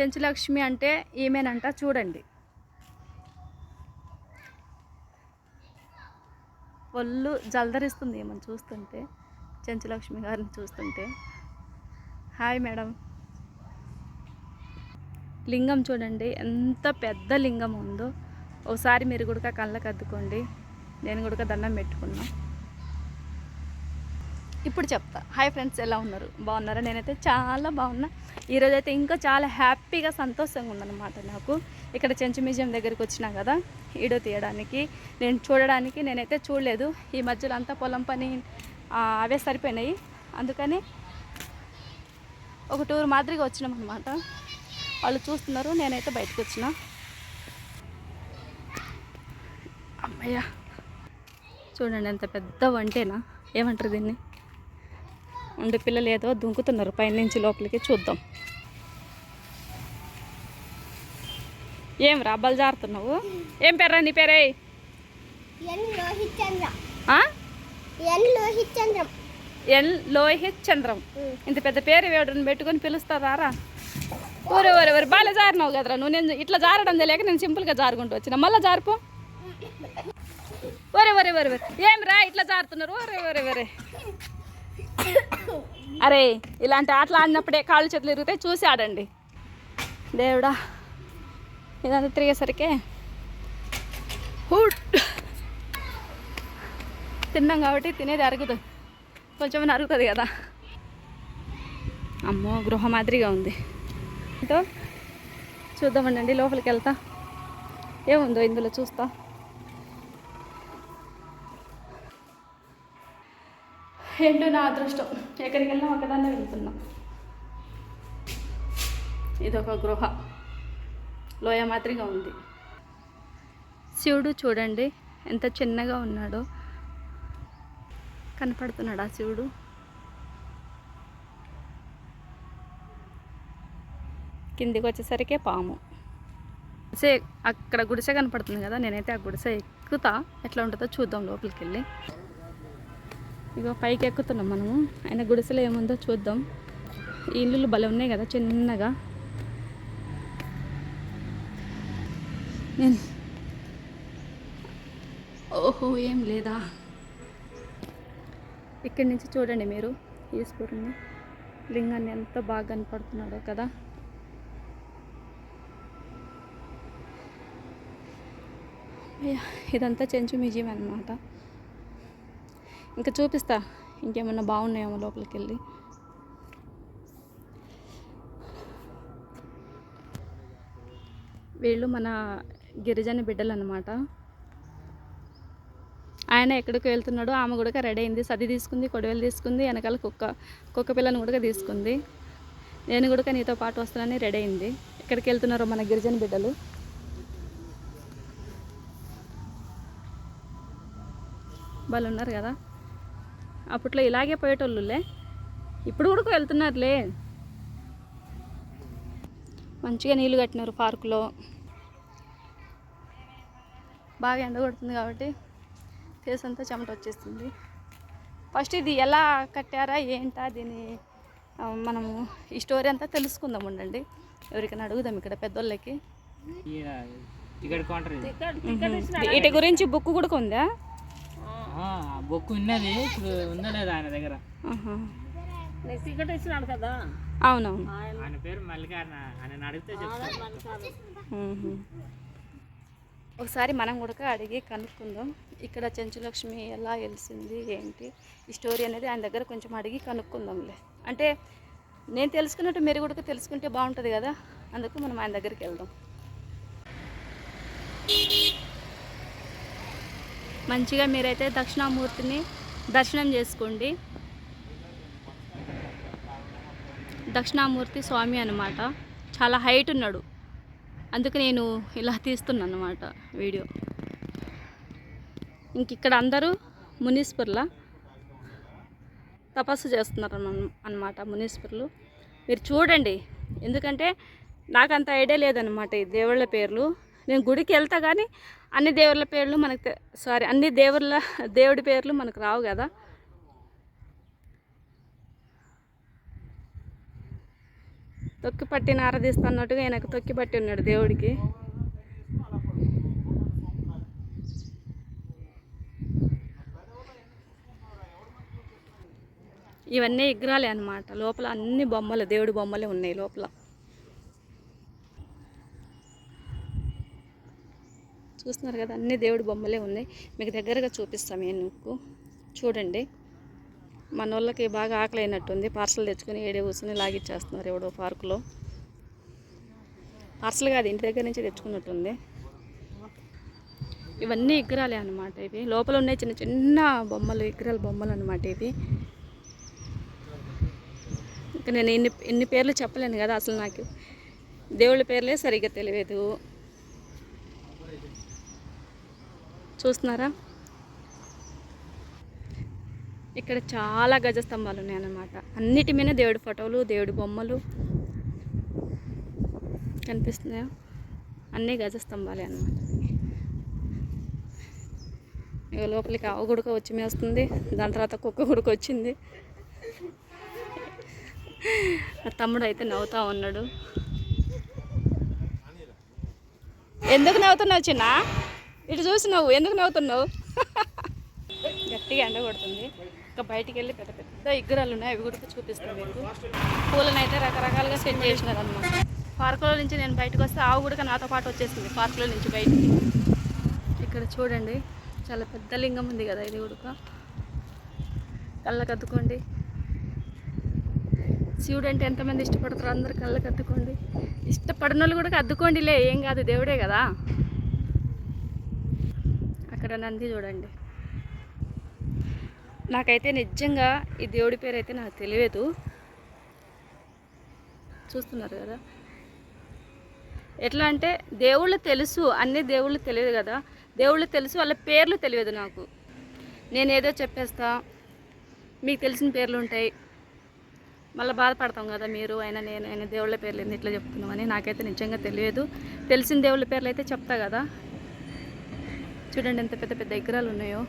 చెంచులక్ష్మి అంటే ఈమెనంట చూడండి. ఒళ్ళు జలదరిస్తుంది ఏమని చూస్తుంటే చెంచులక్ష్మి గారిని చూస్తుంటే. Hi madam. లింగం చూడండి ఎంత పెద్ద లింగం ఉందో. ఒకసారి మీరు కూడా కళ్ళకు అద్దుకోండి. నేను కూడా దండం పెట్టుకున్నాను ఇప్పుడు చెప్తా. హాయ్ ఫ్రెండ్స్ ఎలా ఉన్నారు? బాగున్నారా? నేనైతే చాలా బాగున్నా. ఈరోజు అయితే ఇంకా చాలా హ్యాపీగా సంతోషంగా ఉందన్నమాట నాకు. ఇక్కడ చెంచు మ్యూజియం దగ్గరికి వచ్చినా కదా ఈడో తీయడానికి. నేను చూడడానికి నేనైతే చూడలేదు. ఈ మధ్యలో అంతా పొలం పని అవే సరిపోయినాయి. అందుకని ఒక టూర్ మాదిరిగా వచ్చినాం అనమాట వాళ్ళు చూస్తున్నారు నేనైతే బయటకు వచ్చిన. అమ్మయ్య. చూడండి ఎంత పెద్ద వంటేనా? ఏమంటారు దీన్ని? ఉండి పిల్లలు ఏదో దుంకుతున్నారు. పైనుంచి లోపలికి చూద్దాం. ఏం రా అబ్బాలు జారుతున్నావు? ఏం పేర్రా నీ పేరే? ఎన్ లోహిత్ చంద్ర. ఆ? ఎన్ లోహిత్ చంద్రం. ఎల్ లోహిత్ చంద్రం. ఇంత పెద్ద పేరు వేడుని పెట్టుకొని పిలుస్తారా రా? ఊరే ఊరే ఊరే బాగా జారినావు కదరా. నువ్వు నేను ఇట్లా జారడం తెలియక నేను సింపుల్గా జారుకుంటూ వచ్చిన. మళ్ళీ జారిపో. ఒరే ఒరే ఒరే ఒరే ఏం రా ఇట్లా జారుతున్నారు? ఒరే ఒరే ఒరే అరే ఇలాంటి ఆటలు ఆడినప్పుడే కాళ్ళు చేతులు ఇరుగుతాయి చూసి ఆడండి. దేవుడా ఇదంతా తిరిగేసరికి తిన్నాం కాబట్టి తినేది అరుగుతుంది కొంచెం అరుగుతుంది కదా. అమ్మో గృహ మాదిరిగా ఉంది. ఏంటో చూద్దామండి లోపలికి వెళ్తా. ఏముందో ఇందులో చూస్తా. ఏంటో నా అదృష్టం. ఎక్కడికి వెళ్ళినా ఒకదాన్నే వెళ్తున్నాం. ఇదొక గృహ. లోయ మాదిరిగా ఉంది. శివుడు చూడండి ఎంత చిన్నగా ఉన్నాడో. కనపడుతున్నాడు ఆ శివుడు? కిందికి వచ్చేసరికే పాము. గుడిసె అక్కడ గుడిసె కనపడుతుంది కదా నేనైతే ఆ గుడిసె ఎక్కుతా. ఎట్లా ఉంటుందో చూద్దాం లోపలికి వెళ్ళి ఇగో పైకి ఎక్కుతున్నాం మనము. ఆయన గుడిసెలో ఏముందో చూద్దాం. ఈ ఇల్లులు భలే ఉన్నాయి కదా చిన్నగా. నేను ఓహో ఏం లేదా? ఇక్కడి నుంచి చూడండి మీరు ఈశ్వరుని లింగాన్ని ఎంత బాగా కనపడుతున్నాడో కదా. ఇదంతా చెంచు మ్యూజియం అన్నమాట. ఇంకా చూపిస్తా. ఇంకేమన్నా బాగున్నాయేమో లోపలికి వెళ్ళి వీళ్ళు మన గిరిజన బిడ్డలు అనమాట ఆయన ఎక్కడికి వెళ్తున్నాడో. ఆమె కూడా రెడీ అయింది. సది తీసుకుంది కొడవలు తీసుకుంది వెనకాల కుక్క కుక్క పిల్లని కూడా తీసుకుంది. నేను కూడా నీతో పాటు వస్తానని రెడీ అయింది. ఎక్కడికి వెళ్తున్నారో మన గిరిజన బిడ్డలు. వాళ్ళు ఉన్నారు కదా. అప్పట్లో ఇలాగే పోయేటోళ్ళులే. ఇప్పుడు కూడా వెళ్తున్నారులే. మంచిగా నీళ్ళు కట్టినారు పార్కులో. బాగా ఎండ కొడుతుంది కాబట్టి ఫేస్ అంతా చెమట వచ్చేస్తుంది. ఫస్ట్ ఇది ఎలా కట్టారా ఏంటా దీని మనము ఈ స్టోరీ అంతా తెలుసుకుందాం ఉండండి. ఎవరికైనా అడుగుదాం ఇక్కడ పెద్దోళ్ళకి. వీటి గురించి బుక్ కూడా ఉందా బొక్కు ఉన్నది ఇప్పుడు ఉందా లేదా ఆయన దగ్గర. ఆహా. టికెట్ ఇచ్చినాడు కదా. అవునవును. ఆయన పేరు మల్లికార్న ఆయన అడిగితే చెప్తాను. ఒకసారి మనం కూడా అడిగి కనుక్కుందాం. ఇక్కడ చెంచులక్ష్మి ఎలా వెలిసింది ఏంటి? ఈ స్టోరీ అనేది ఆయన దగ్గర కొంచెం అడిగి కనుక్కుందాంలే. అంటే నేను తెలుసుకున్నట్టు మీరు కూడా తెలుసుకుంటే బాగుంటుంది కదా? అందుకు మనం ఆయన దగ్గరికి వెళ్దాం. మంచిగా మీరైతే దక్షిణామూర్తిని దర్శనం చేసుకోండి. దక్షిణామూర్తి స్వామి అన్నమాట. చాలా హైట్ ఉన్నాడు. అందుకు నేను ఇలా తీస్తున్నాను అనమాట వీడియో. ఇంక ఇక్కడ అందరూ మునీశ్వర్లా తపస్సు చేస్తున్నారు అనమాట మునీశ్వరులు. మీరు చూడండి. ఎందుకంటే నాకు అంత ఐడియా లేదనమాట ఈ దేవుళ్ళ పేర్లు. నేను గుడికి వెళ్తా కానీ అన్ని దేవుళ్ళ పేర్లు మనకు సారీ అన్ని దేవుళ్ళ దేవుడి పేర్లు మనకు రావు కదా. తొక్కి పట్టిన ఆరాధిస్తున్నట్టుగా ఆయనకు తొక్కి పట్టి ఉన్నాడు దేవుడికి. ఇవన్నీ విగ్రహాలే అన్నమాట. లోపల అన్ని బొమ్మలు దేవుడి బొమ్మలే ఉన్నాయి లోపల. చూస్తున్నారు కదా అన్ని దేవుడి బొమ్మలే ఉన్నాయి. మీకు దగ్గరగా చూపిస్తాం నేను మీకు చూడండి. మన వాళ్ళకి బాగా ఆకలి అయినట్టుంది పార్సల్ తెచ్చుకొని ఏడే కూర్చొని లాగిచ్చేస్తున్నారు ఎవడో పార్కులో. పార్సల్ కాదు ఇంటి దగ్గర నుంచి తెచ్చుకున్నట్టుంది. ఇవన్నీ విగ్రహాలే అనమాట ఇవి. లోపల ఉన్నాయి చిన్న చిన్న బొమ్మలు విగ్రహాల బొమ్మలు అనమాట ఇవి. ఇంకా నేను ఇన్ని ఇన్ని పేర్లు చెప్పలేను కదా అసలు నాకు దేవుళ్ళ పేర్లే సరిగ్గా తెలియదు. చూస్తున్నారా? ఇక్కడ చాలా గజస్తంభాలు ఉన్నాయన్నమాట. అన్నిటి మీద దేవుడి ఫోటోలు దేవుడి బొమ్మలు కనిపిస్తున్నాయా? అన్నీ గజస్తంభాలే అన్నమాట. ఇక లోపలికి ఆవు గుడక వచ్చి మేస్తుంది. దాని తర్వాత కుక్క గుడక వచ్చింది. తమ్ముడు అయితే నవ్వుతా ఉన్నాడు. ఎందుకు నవ్వుతున్నావు చిన్నా? ఇటు చూసి నువ్వు ఎందుకు నవ్వుతున్నావు? గట్టిగా ఎండ కొడుతుంది. ఇంకా బయటికి వెళ్ళి పెద్ద పెద్ద ఇగ్గురాలు ఉన్నాయి అవి కూడా చూపిస్తాను మీకు. పూలను అయితే రకరకాలుగా సెట్ చేసినారు అనమాట పార్కులో నుంచి నేను బయటకు వస్తే ఆవు కూడా నాతో పాటు వచ్చేసింది పార్కులో నుంచి బయటికి. ఇక్కడ చూడండి చాలా పెద్ద లింగం ఉంది కదా ఇది ఉడక కళ్ళకద్దుకోండి. శివుడు అంటే ఎంతమంది ఇష్టపడతారో అందరు కళ్ళకి అద్దుకోండి ఇష్టపడిన వాళ్ళు కూడా అద్దుకోండిలే ఏం కాదు దేవుడే కదా. ఎక్కడ నంది చూడండి. నాకైతే నిజంగా ఈ దేవుడి పేరు అయితే నాకు తెలియదు. చూస్తున్నారు కదా? ఎట్లా అంటే దేవుళ్ళు తెలుసు అన్ని దేవుళ్ళు తెలియదు కదా? దేవుళ్ళు తెలుసు వాళ్ళ పేర్లు తెలియదు నాకు. నేనేదో చెప్పేస్తా మీకు తెలిసిన పేర్లు ఉంటాయి. మళ్ళీ బాధపడతాం కదా మీరు అయినా నేను అయినా దేవుళ్ళ పేర్లు ఎందుకు ఇట్లా చెప్తున్నామని? నాకైతే నిజంగా తెలియదు. తెలిసిన దేవుళ్ళ పేర్లు అయితే చెప్తా కదా? చూడండి ఎంత పెద్ద పెద్ద విగ్రహాలు ఉన్నాయో.